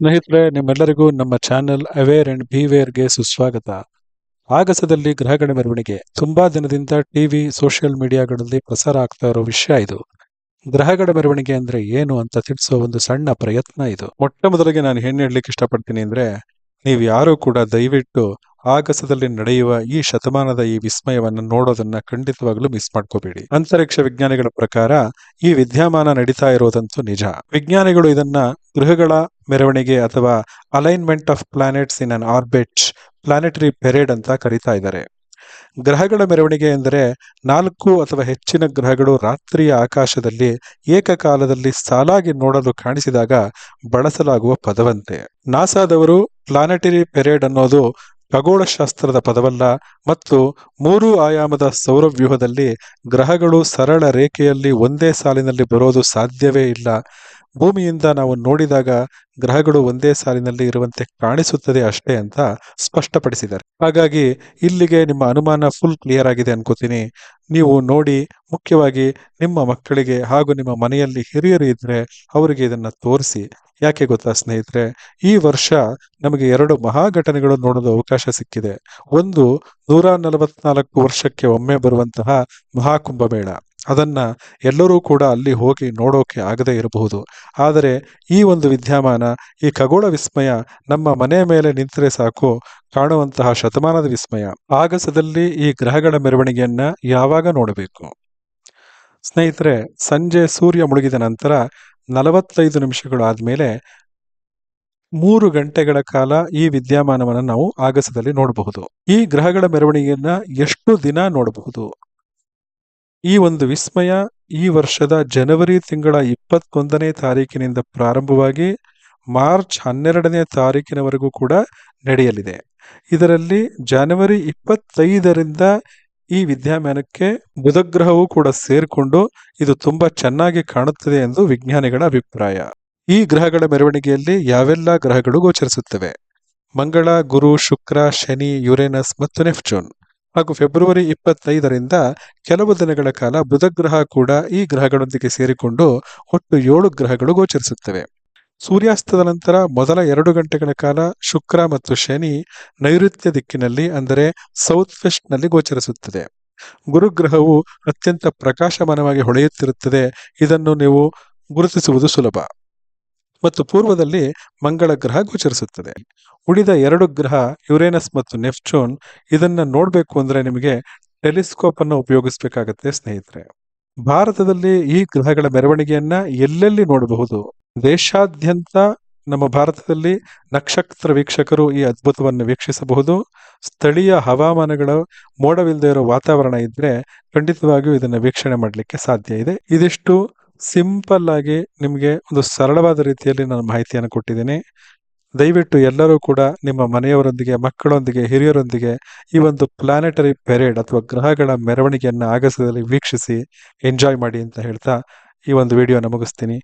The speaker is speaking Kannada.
ಸ್ನೇಹಿತರೆ, ನಿಮ್ಮೆಲ್ಲರಿಗೂ ನಮ್ಮ ಚಾನೆಲ್ ಅವೇರ್ ಅಂಡ್ ಬಿವೇರ್ಗೆ ಸುಸ್ವಾಗತ. ಆಗಸದಲ್ಲಿ ಗ್ರಹಗಳ ಮೆರವಣಿಗೆ. ತುಂಬಾ ದಿನದಿಂದ ಟಿವಿ ಸೋಷಿಯಲ್ ಮೀಡಿಯಾಗಳಲ್ಲಿ ಪ್ರಸಾರ ಆಗ್ತಾ ಇರೋ ವಿಷಯ ಇದು. ಗ್ರಹಗಳ ಮೆರವಣಿಗೆ ಅಂದ್ರೆ ಏನು ಅಂತ ತಿಳಿಸೋ ಒಂದು ಸಣ್ಣ ಪ್ರಯತ್ನ ಇದು. ಮೊಟ್ಟ ಮೊದಲಿಗೆ ನಾನು ಏನ್ ಹೇಳಲಿಕ್ಕೆ ಇಷ್ಟಪಡ್ತೀನಿ ಅಂದ್ರೆ, ನೀವು ಯಾರು ಕೂಡ ದಯವಿಟ್ಟು ಆಗಸದಲ್ಲಿ ನಡೆಯುವ ಈ ಶತಮಾನದ ಈ ವಿಸ್ಮಯವನ್ನು ನೋಡೋದನ್ನ ಖಂಡಿತವಾಗ್ಲೂ ಮಿಸ್ ಮಾಡ್ಕೋಬೇಡಿ. ಅಂತರಿಕ್ಷ ವಿಜ್ಞಾನಿಗಳ ಪ್ರಕಾರ ಈ ವಿದ್ಯಮಾನ ನಡೀತಾ ಇರೋದಂತೂ ನಿಜ. ವಿಜ್ಞಾನಿಗಳು ಇದನ್ನ ಗೃಹಗಳ ಮೆರವಣಿಗೆ ಅಥವಾ alignment of planets in an orbit planetary parade ಅಂತ ಕರೀತಾ ಇದ್ದಾರೆ. ಗ್ರಹಗಳ ಮೆರವಣಿಗೆ ಎಂದರೆ ನಾಲ್ಕು ಅಥವಾ ಹೆಚ್ಚಿನ ಗ್ರಹಗಳು ರಾತ್ರಿಯ ಆಕಾಶದಲ್ಲಿ ಏಕಕಾಲದಲ್ಲಿ ಸಾಲಾಗಿ ನೋಡಲು ಕಾಣಿಸಿದಾಗ ಬಳಸಲಾಗುವ ಪದವಂತೆ. ನಾಸಾದವರು ಪ್ಲಾನೆಟರಿ ಪೆರೇಡ್ ಅನ್ನೋದು ಖಗೋಳಶಾಸ್ತ್ರದ ಪದವಲ್ಲ ಮತ್ತು ಮೂರು ಆಯಾಮದ ಸೌರವ್ಯೂಹದಲ್ಲಿ ಗ್ರಹಗಳು ಸರಳ ರೇಖೆಯಲ್ಲಿ ಒಂದೇ ಸಾಲಿನಲ್ಲಿ ಬರೋದು ಸಾಧ್ಯವೇ ಇಲ್ಲ. ಭೂಮಿಯಿಂದ ನಾವು ನೋಡಿದಾಗ ಗ್ರಹಗಳು ಒಂದೇ ಸಾಲಿನಲ್ಲಿ ಇರುವಂತೆ ಕಾಣಿಸುತ್ತದೆ ಅಷ್ಟೇ ಅಂತ ಸ್ಪಷ್ಟಪಡಿಸಿದ್ದಾರೆ. ಹಾಗಾಗಿ ಇಲ್ಲಿಗೆ ನಿಮ್ಮ ಅನುಮಾನ ಫುಲ್ ಕ್ಲಿಯರ್ ಆಗಿದೆ ಅನ್ಕೋತೀನಿ. ನೀವು ನೋಡಿ ಮುಖ್ಯವಾಗಿ ನಿಮ್ಮ ಮಕ್ಕಳಿಗೆ ಹಾಗೂ ನಿಮ್ಮ ಮನೆಯಲ್ಲಿ ಹಿರಿಯರು ಇದ್ರೆ ಅವರಿಗೆ ಇದನ್ನ ತೋರಿಸಿ. ಯಾಕೆ ಗೊತ್ತಾ ಸ್ನೇಹಿತರೆ? ಈ ವರ್ಷ ನಮಗೆ ಎರಡು ಮಹಾಘಟನೆಗಳು ನೋಡಲು ಅವಕಾಶ ಸಿಕ್ಕಿದೆ. ಒಂದು ನೂರ ನಲವತ್ನಾಲ್ಕು ವರ್ಷಕ್ಕೆ ಒಮ್ಮೆ ಬರುವಂತಹ ಮಹಾಕುಂಭಮೇಳ. ಅದನ್ನ ಎಲ್ಲರೂ ಕೂಡ ಅಲ್ಲಿ ಹೋಗಿ ನೋಡೋಕೆ ಆಗದೇ ಇರಬಹುದು. ಆದರೆ ಈ ಒಂದು ವಿದ್ಯಮಾನ, ಈ ಖಗೋಳ ವಿಸ್ಮಯ ನಮ್ಮ ಮನೆಯ ಮೇಲೆ ನಿಂತರೆ ಸಾಕು ಕಾಣುವಂತಹ ಶತಮಾನದ ವಿಸ್ಮಯ. ಆಗಸದಲ್ಲಿ ಈ ಗ್ರಹಗಳ ಮೆರವಣಿಗೆಯನ್ನ ಯಾವಾಗ ನೋಡಬೇಕು? ಸ್ನೇಹಿತರೆ, ಸಂಜೆ ಸೂರ್ಯ ಮುಳುಗಿದ ನಂತರ ನಲವತ್ತೈದು ನಿಮಿಷಗಳು ಆದಮೇಲೆ ಮೂರು ಗಂಟೆಗಳ ಕಾಲ ಈ ವಿದ್ಯಮಾನವನ್ನು ನಾವು ಆಗಸದಲ್ಲಿ ನೋಡಬಹುದು. ಈ ಗ್ರಹಗಳ ಮೆರವಣಿಗೆಯನ್ನ ಎಷ್ಟು ದಿನ ನೋಡಬಹುದು? ಈ ಒಂದು ವಿಸ್ಮಯ ಈ ವರ್ಷದ ಜನವರಿ ತಿಂಗಳ ಇಪ್ಪತ್ತೊಂದನೇ ತಾರೀಕಿನಿಂದ ಪ್ರಾರಂಭವಾಗಿ ಮಾರ್ಚ್ ಹನ್ನೆರಡನೇ ತಾರೀಕಿನವರೆಗೂ ಕೂಡ ನಡೆಯಲಿದೆ. ಇದರಲ್ಲಿ ಜನವರಿ ಇಪ್ಪತ್ತೈದರಿಂದ ಈ ವಿದ್ಯಾಮಾನಕ್ಕೆ ಬುಧಗ್ರಹವೂ ಕೂಡ ಸೇರಿಕೊಂಡು ಇದು ತುಂಬಾ ಚೆನ್ನಾಗಿ ಕಾಣುತ್ತದೆ ಎಂದು ವಿಜ್ಞಾನಿಗಳ ಅಭಿಪ್ರಾಯ. ಈ ಗ್ರಹಗಳ ಮೆರವಣಿಗೆಯಲ್ಲಿ ಯಾವೆಲ್ಲ ಗ್ರಹಗಳು ಗೋಚರಿಸುತ್ತವೆ? ಮಂಗಳ, ಗುರು, ಶುಕ್ರ, ಶನಿ, ಯುರೇನಸ್ ಮತ್ತು ನೆಪ್ಚೂನ್. ಹಾಗೂ ಫೆಬ್ರವರಿ ಇಪ್ಪತ್ತೈದರಿಂದ ಕೆಲವು ದಿನಗಳ ಕಾಲ ಬುಧಗ್ರಹ ಕೂಡ ಈ ಗ್ರಹಗಳೊಂದಿಗೆ ಸೇರಿಕೊಂಡು ಒಟ್ಟು ಏಳು ಗ್ರಹಗಳು ಗೋಚರಿಸುತ್ತವೆ. ಸೂರ್ಯಾಸ್ತದ ನಂತರ ಮೊದಲ ಎರಡು ಗಂಟೆಗಳ ಕಾಲ ಶುಕ್ರ ಮತ್ತು ಶನಿ ನೈಋತ್ಯ ದಿಕ್ಕಿನಲ್ಲಿ, ಅಂದರೆ ಸೌತ್ ವೆಸ್ಟ್ನಲ್ಲಿ ಗೋಚರಿಸುತ್ತದೆ. ಗುರುಗ್ರಹವು ಅತ್ಯಂತ ಪ್ರಕಾಶಮಾನವಾಗಿ ಹೊಳೆಯುತ್ತಿರುತ್ತದೆ. ಇದನ್ನು ನೀವು ಗುರುತಿಸುವುದು ಸುಲಭ. ಮತ್ತು ಪೂರ್ವದಲ್ಲಿ ಮಂಗಳ ಗ್ರಹ ಗೋಚರಿಸುತ್ತದೆ. ಉಳಿದ ಎರಡು ಗ್ರಹ ಯುರೇನಸ್ ಮತ್ತು ನೆಪ್ಚೂನ್ ಇದನ್ನ ನೋಡಬೇಕು ಅಂದ್ರೆ ನಿಮಗೆ ಟೆಲಿಸ್ಕೋಪ್ ಅನ್ನು ಉಪಯೋಗಿಸಬೇಕಾಗತ್ತೆ ಸ್ನೇಹಿತರೆ. ಭಾರತದಲ್ಲಿ ಈ ಗ್ರಹಗಳ ಮೆರವಣಿಗೆಯನ್ನ ಎಲ್ಲೆಲ್ಲಿ ನೋಡಬಹುದು? ದೇಶಾದ್ಯಂತ ನಮ್ಮ ಭಾರತದಲ್ಲಿ ನಕ್ಷತ್ರ ವೀಕ್ಷಕರು ಈ ಅದ್ಭುತವನ್ನು ವೀಕ್ಷಿಸಬಹುದು. ಸ್ಥಳೀಯ ಹವಾಮಾನಗಳು ಮೋಡವಿಲ್ಲದೆ ಇರೋ ವಾತಾವರಣ ಇದ್ರೆ ಖಂಡಿತವಾಗಿಯೂ ಇದನ್ನು ವೀಕ್ಷಣೆ ಮಾಡಲಿಕ್ಕೆ ಸಾಧ್ಯ ಇದೆ. ಇದಿಷ್ಟು ಸಿಂಪಲ್ ಆಗಿ ನಿಮಗೆ ಒಂದು ಸರಳವಾದ ರೀತಿಯಲ್ಲಿ ನಾನು ಮಾಹಿತಿಯನ್ನು ಕೊಟ್ಟಿದ್ದೀನಿ. ದಯವಿಟ್ಟು ಎಲ್ಲರೂ ಕೂಡ ನಿಮ್ಮ ಮನೆಯವರೊಂದಿಗೆ, ಮಕ್ಕಳೊಂದಿಗೆ, ಹಿರಿಯರೊಂದಿಗೆ ಈ ಒಂದು ಪ್ಲಾನೆಟರಿ ಪೆರೇಡ್ ಅಥವಾ ಗ್ರಹಗಳ ಮೆರವಣಿಗೆಯನ್ನು ಆಗಸದಲ್ಲಿ ವೀಕ್ಷಿಸಿ ಎಂಜಾಯ್ ಮಾಡಿ ಅಂತ ಹೇಳ್ತಾ ಈ ಒಂದು ವಿಡಿಯೋನ ಮುಗಿಸ್ತೀನಿ.